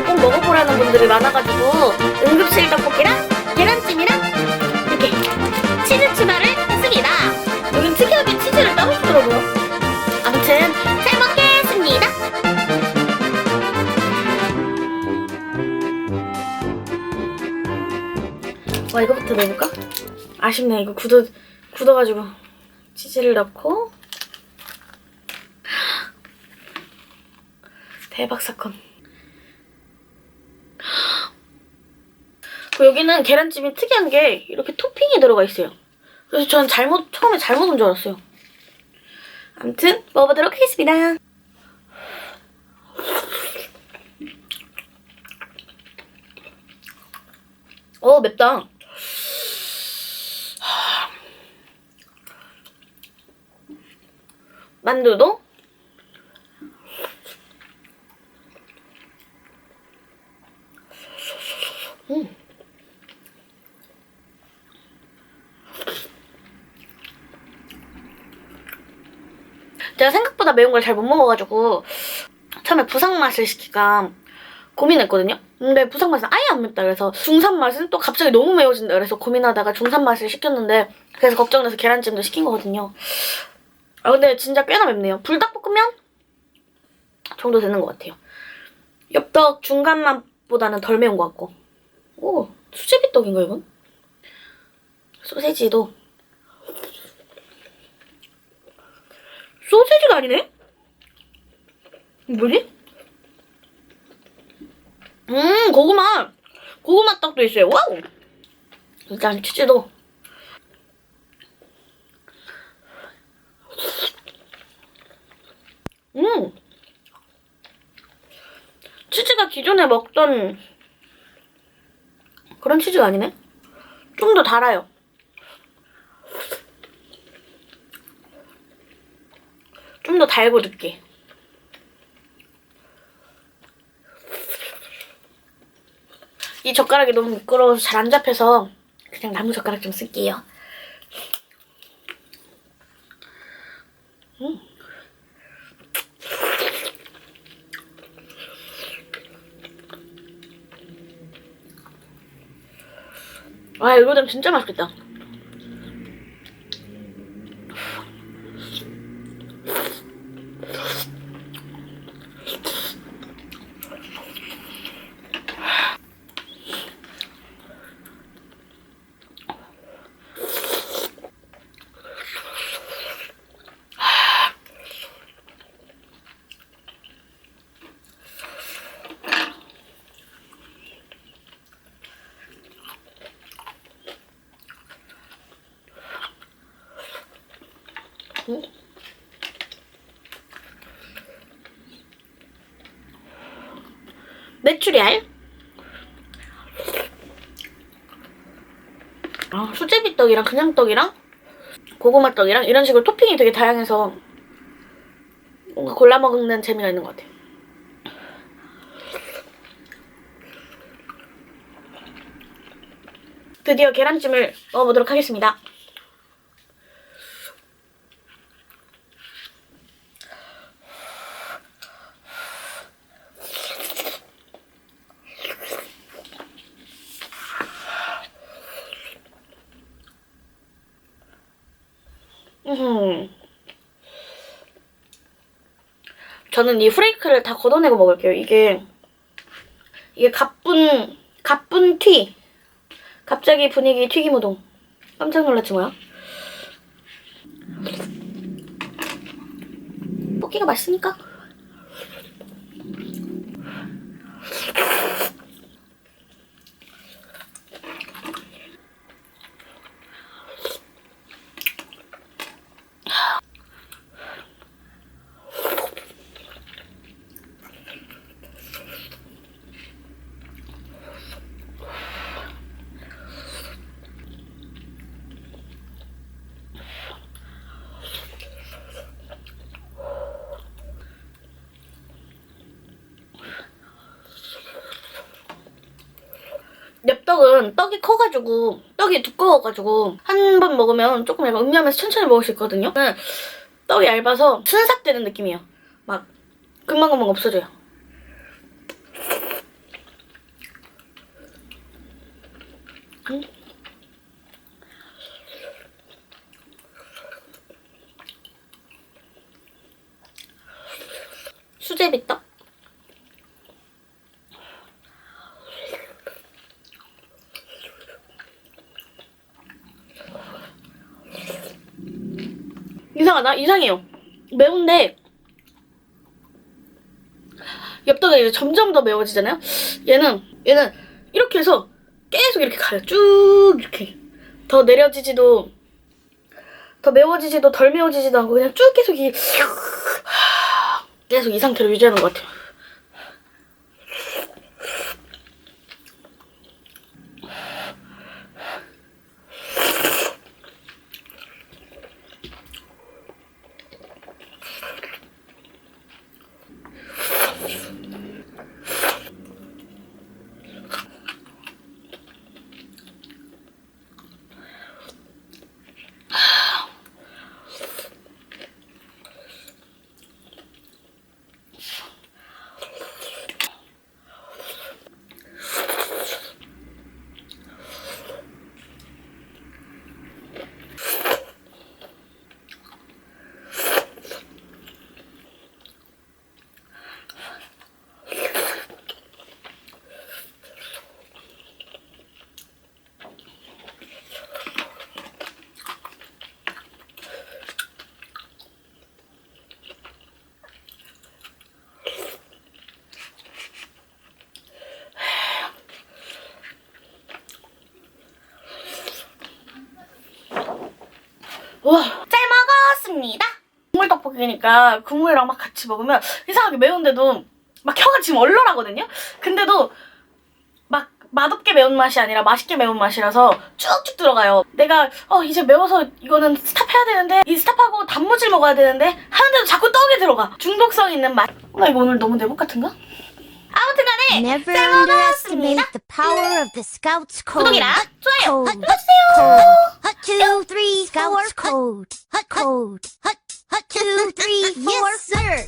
떡볶이를 꼭 먹어보라는 분들이 많아가지고 응급실 떡볶이랑 계란찜이랑 이렇게 치즈 추가를 했습니다. 여긴 특이하게 치즈를 따로 주더라고요. 아무튼 잘 먹겠습니다. 와 이거부터 넣어볼까? 아쉽네 이거 굳어 굳어가지고 치즈를 넣고 대박 사건. 여기는 계란찜이 특이한 게 이렇게 토핑이 들어가 있어요. 그래서 저는 잘못 처음에 잘못 온 줄 알았어요. 아무튼 먹어보도록 하겠습니다. 어 맵다. 만두도 음. 제가 생각보다 매운 걸 잘 못 먹어가지고 처음에 부상 맛을 시킬까 고민했거든요. 근데 부상 맛은 아예 안 맵다 그래서 중산 맛은 또 갑자기 너무 매워진다 그래서 고민하다가 중산 맛을 시켰는데 그래서 걱정돼서 계란찜도 시킨 거거든요. 아 근데 진짜 꽤나 맵네요. 불닭볶음면 정도 되는 것 같아요. 엽떡 중간 맛보다는 덜 매운 것 같고. 오 수제비떡인가 이건? 소세지도 아니네? 뭐지? 음 고구마. 고구마 떡도 있어요. 와우! 일단 치즈도. 음! 치즈가 기존에 먹던 그런 치즈가 아니네? 좀 더 달아요 좀 더 달고 느끼 이 젓가락이 너무 미끄러워서 잘 안 잡혀서 그냥 나무 젓가락 좀 쓸게요. 음. 와 이거 좀 진짜 맛있겠다. 메추리알 아, 수제비 떡이랑 그냥 떡이랑 고구마 떡이랑 이런 식으로 토핑이 되게 다양해서 뭔가 골라 먹는 재미가 있는 것 같아요. 드디어 계란찜을 먹어보도록 하겠습니다. 저는 이 프레이크를 다 걷어내고 먹을게요. 이게 이게 가뿐 가뿐 튀. 갑자기 분위기 튀김 우동. 깜짝 놀랐지 뭐야? 볶기가 맛있으니까. 떡은 떡이 커가지고 떡이 두꺼워가지고 한 번 먹으면 조금 약간 음미하면서 천천히 먹을 수 있거든요. 네, 떡이 얇아서 순삭되는 느낌이에요. 막 금방금방 없어져요. 음. 수제비떡? 이상하다? 이상해요. 매운데 엽떡이 이제 점점 더 매워지잖아요. 얘는 얘는 이렇게 해서 계속 이렇게 가요. 쭉 이렇게 더 내려지지도 더 매워지지도 덜 매워지지도 않고 그냥 쭉 계속 이 계속 이 상태로 유지하는 것 같아요. 와, 잘 먹었습니다. 국물 떡볶이니까 국물이랑 막 같이 먹으면 이상하게 매운데도 막 혀가 지금 얼얼하거든요. 근데도 막 맛없게 매운맛이 아니라 맛있게 매운맛이라서 쭉쭉 들어가요. 내가 어 이제 매워서 이거는 스탑해야 되는데 이 스탑하고 단무지를 먹어야 되는데 하는데도 자꾸 떡이 들어가. 중독성 있는 맛. 나 이거 오늘 너무 내복 같은가? 아무튼 간에 Never 잘 underestimate 먹었습니다. the power of the Scouts Code. 구독이랑 좋아요 Code. 눌러주세요. Hut two, three, Scouts Code. Hut code. Hut hut two, three, four. Yes, sir.